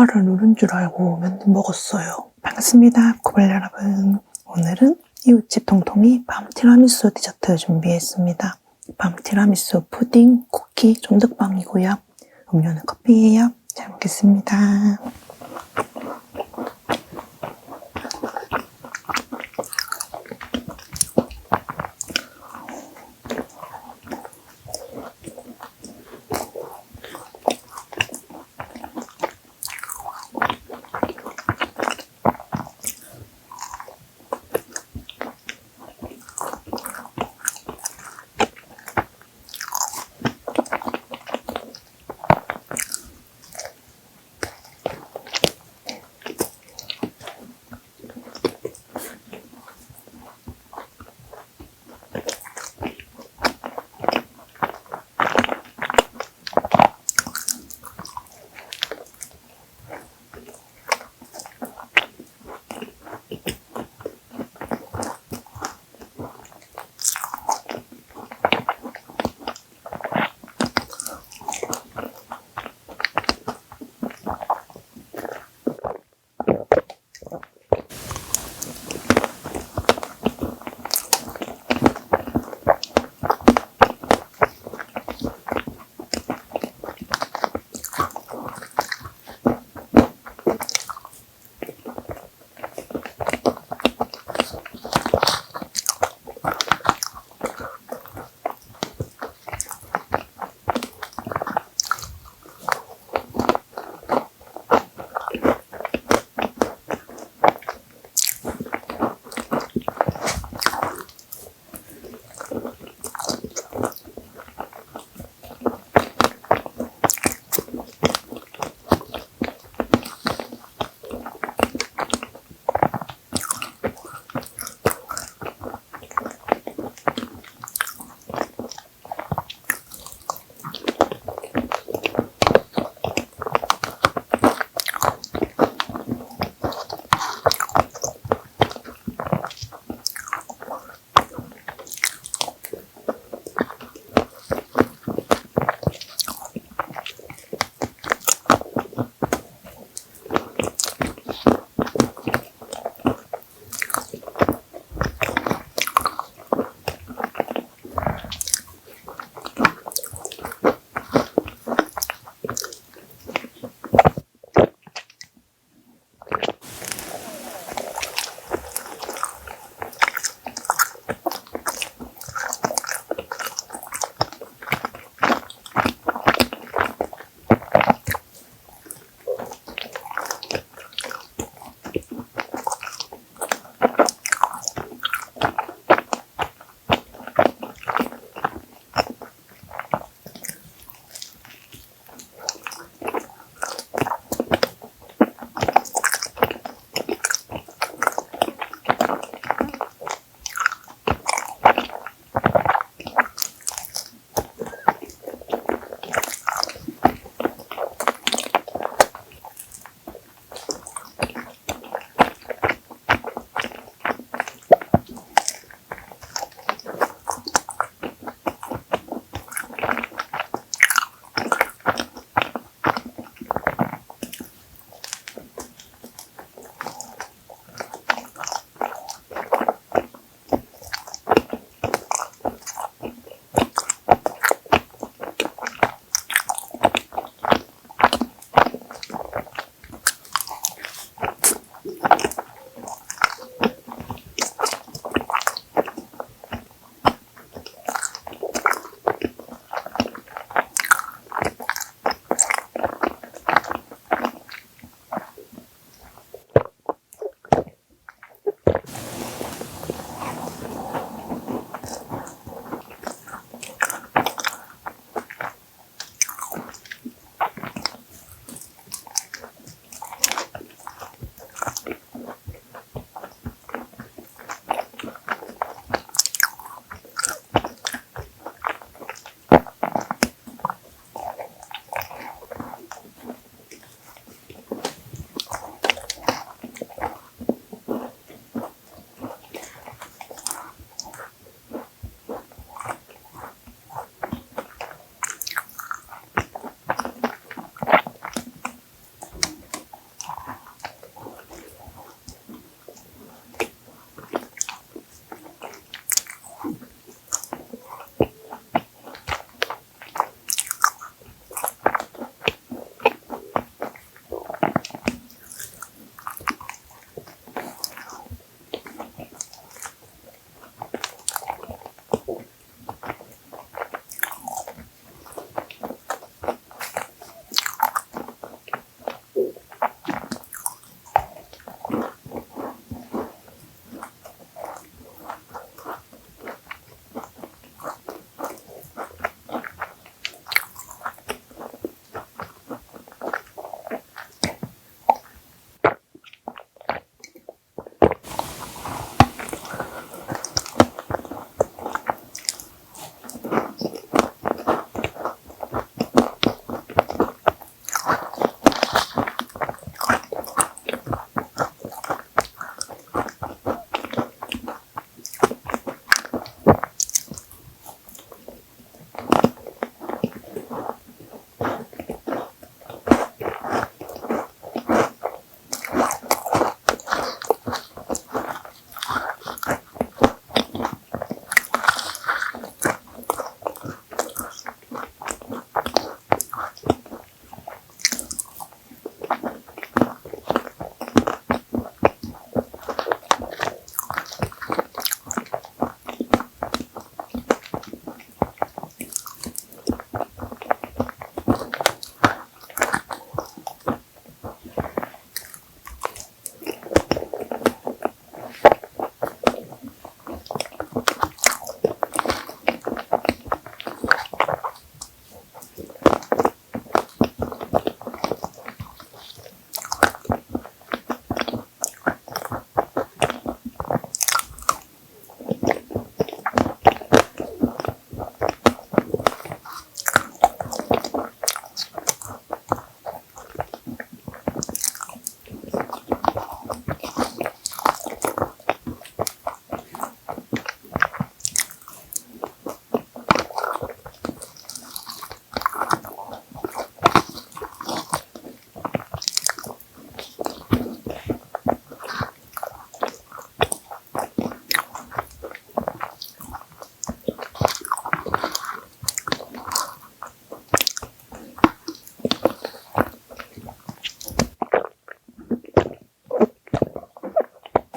녹화를 누른 줄 알고 맨날 먹었어요. 반갑습니다. 고발 여러분. 오늘은 이웃집 통통이 밤 티라미수 디저트 준비했습니다. 밤 티라미수 푸딩, 쿠키, 종득빵이고요. 음료는 커피예요. 잘 먹겠습니다.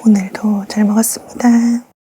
오늘도 잘 먹었습니다.